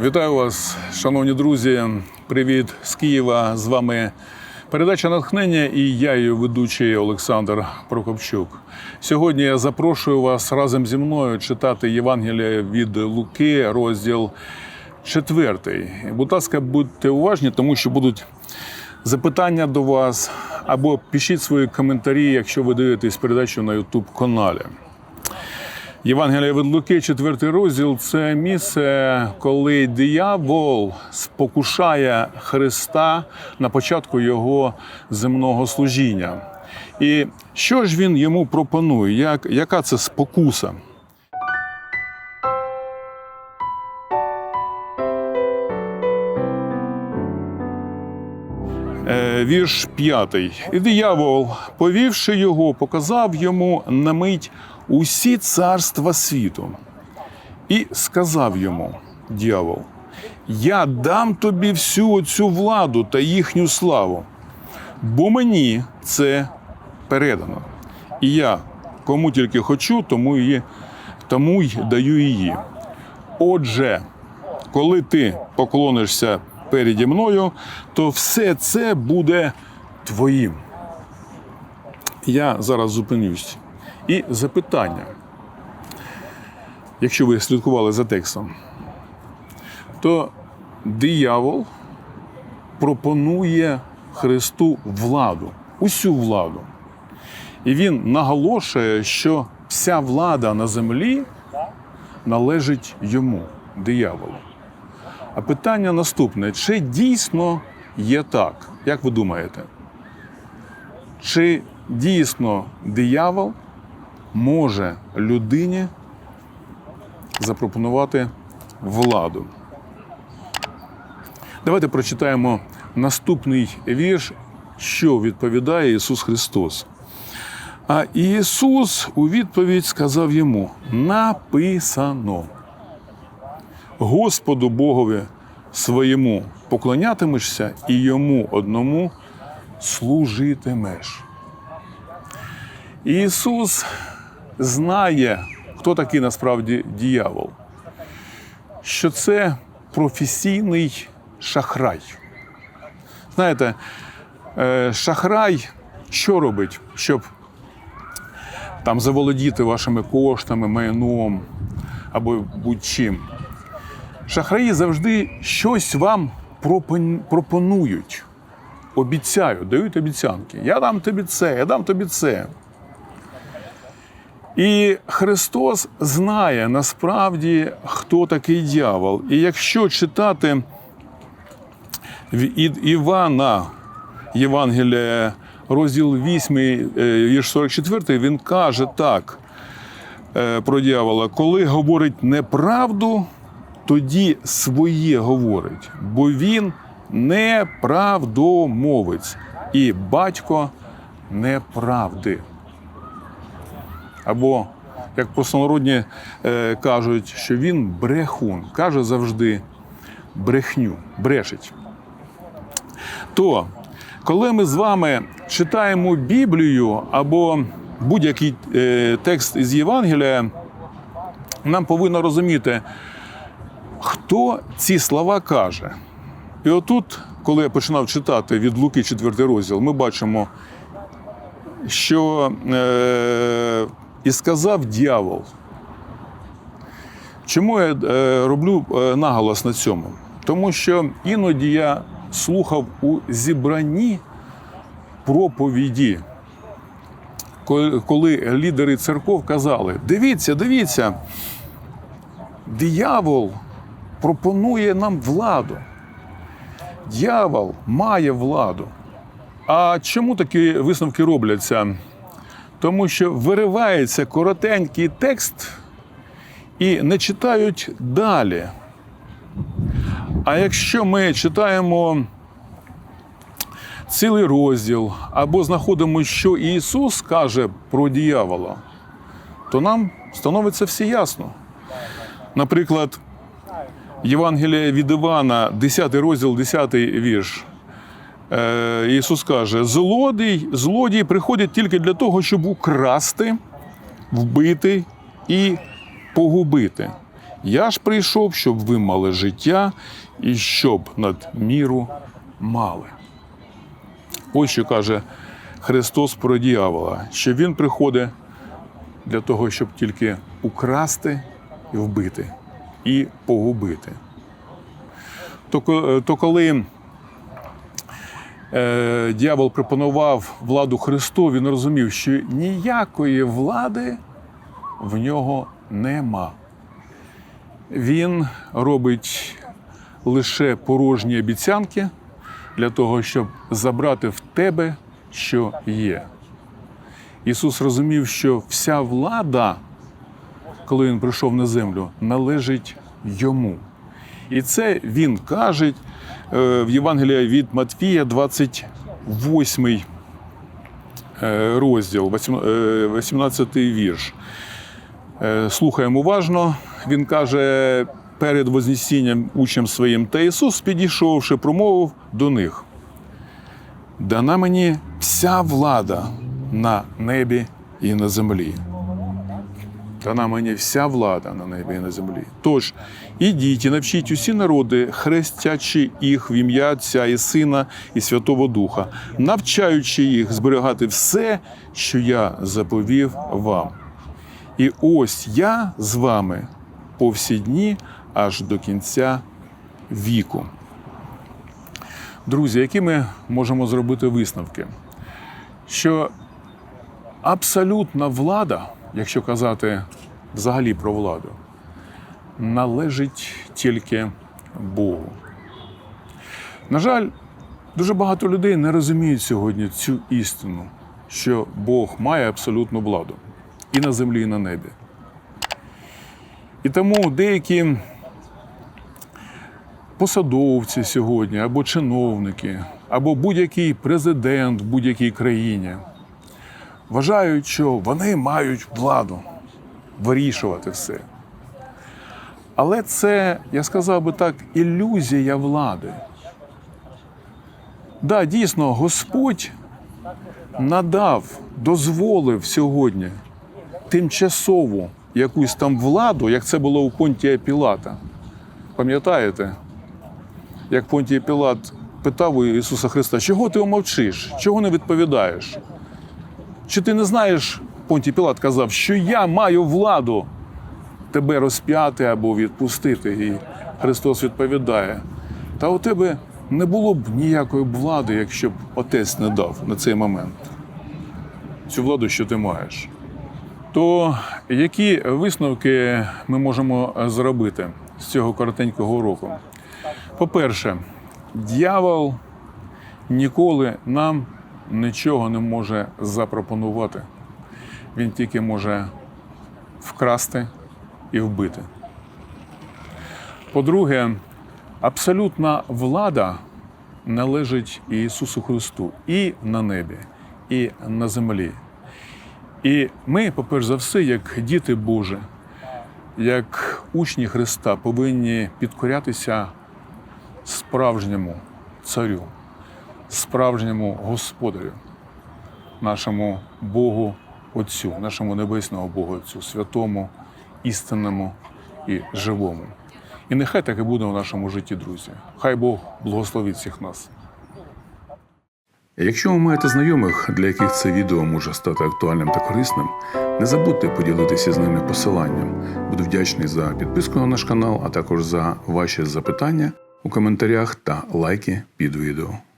Вітаю вас, шановні друзі. Привіт з Києва. З вами передача натхнення і я, її ведучий Олександр Прокопчук. Сьогодні я запрошую вас разом зі мною читати Євангеліє від Луки, розділ 4. Будь ласка, будьте уважні, тому що будуть запитання до вас або пишіть свої коментарі, якщо ви дивитесь передачу на YouTube каналі. Євангелія від Луки, 4 розділ це місце, коли диявол спокушає Христа на початку його земного служіння. І що ж він йому пропонує? Як, яка це спокуса? Е, Вірш п'ятий. І диявол, повівши його, показав йому на мить усі царства світу. І сказав йому, дьявол, я дам тобі всю цю владу та їхню славу, бо мені це передано. І я кому тільки хочу, тому її, тому й даю її. Отже, коли ти поклонишся переді мною, то все це буде твоїм. Я зараз зупинюсь. І запитання, якщо ви слідкували за текстом, то диявол пропонує Христу владу, усю владу. І він наголошує, що вся влада на землі належить йому, дияволу. А питання наступне: чи дійсно є так? Як ви думаєте? Чи дійсно диявол може людині запропонувати владу? Давайте прочитаємо наступний вірш, що відповідає Ісус Христос. А Ісус у відповідь сказав йому: написано. Господу Богові своєму поклонятимешся і йому одному служитимеш. Ісус знає, хто такий насправді діявол, що це професійний шахрай. Знаєте, е, шахрай що робить, щоб там заволодіти вашими коштами, майном або будь-чим? Шахраї завжди щось вам пропонують, обіцяють, дають обіцянки. Я дам тобі це, я дам тобі це. І Христос знає насправді, хто такий дьявол. І якщо читати від Івана Євангелія, розділ 8, е, вірш 44, він каже так е, про дьявола, коли говорить неправду, тоді своє говорить, бо він неправдомовець і батько неправди. Або, як простонародні е, кажуть, що він брехун, каже завжди брехню, брешить. То, коли ми з вами читаємо Біблію або будь-який е, текст із Євангелія, нам повинно розуміти, хто ці слова каже. І отут, коли я починав читати від Луки 4 розділ, ми бачимо, що е, і сказав дьявол. Чому я е, роблю е, наголос на цьому? Тому що іноді я слухав у зібранні проповіді, коли- лідери церков казали: дивіться, дивіться, диявол пропонує нам владу. Дьявол має владу. А чому такі висновки робляться? Тому що виривається коротенький текст і не читають далі. А якщо ми читаємо цілий розділ або знаходимо, що Ісус каже про диявола, то нам становиться все ясно. Наприклад, Євангелія від Івана, 10 розділ, 10 вірш. Е, Ісус каже: злодій, злодій приходять тільки для того, щоб украсти, вбити і погубити. Я ж прийшов, щоб ви мали життя і щоб над міру мали. Ось що каже Христос про діявола, що Він приходить для того, щоб тільки украсти вбити, і погубити. То, то коли дьявол пропонував владу Христу, він розумів, що ніякої влади в нього нема. Він робить лише порожні обіцянки для того, щоб забрати в тебе, що є. Ісус розумів, що вся влада, коли Він прийшов на землю, належить йому. І це він каже е, в Євангелії від Матвія, 28 е, розділ, 18 вірш. Е, Слухаємо уважно. Він каже перед Вознесінням учням своїм, та Ісус, підійшовши, промовив до них: Дана мені вся влада на небі і на землі. Дана мені вся влада на небі і на землі. Тож ідіть і навчіть усі народи, хрестячи їх в ім'я Отця і Сина і Святого Духа, навчаючи їх зберігати все, що я заповів вам. І ось я з вами по всі дні аж до кінця віку. Друзі, які ми можемо зробити висновки? Що абсолютна влада, якщо казати взагалі про владу, належить тільки Богу. На жаль, дуже багато людей не розуміють сьогодні цю істину, що Бог має абсолютну владу і на землі, і на небі. І тому деякі посадовці сьогодні, або чиновники, або будь-який президент в будь-якій країні вважають, що вони мають владу вирішувати все. Але це, я сказав би так, ілюзія влади. Да, дійсно, Господь надав, дозволив сьогодні тимчасову якусь там владу, як це було у Понтія Пілата. Пам'ятаєте, як Понтій Пілат питав у Ісуса Христа, чого ти мовчиш, чого не відповідаєш? Чи ти не знаєш, Понтій Пілат казав, що я маю владу тебе розп'яти або відпустити? І Христос відповідає: та у тебе не було б ніякої влади, якщо б отець не дав на цей момент цю владу, що ти маєш. То які висновки ми можемо зробити з цього коротенького уроку? По-перше, дьявол ніколи нам нічого не може запропонувати. Він тільки може вкрасти і вбити. По-друге, абсолютна влада належить Ісусу Христу і на небі, і на землі. І ми, по-перше за все, як діти Божі, як учні Христа, повинні підкорятися справжньому царю, справжньому господарю, нашому Богу Отцю, нашому небесному Богу Отцю, святому, істинному і живому. І нехай так і буде в нашому житті, друзі. Хай Бог благословить всіх нас. Якщо ви маєте знайомих, для яких це відео може стати актуальним та корисним, не забудьте поділитися з ними посиланням. Буду вдячний за підписку на наш канал, а також за ваші запитання у коментарях та лайки під відео.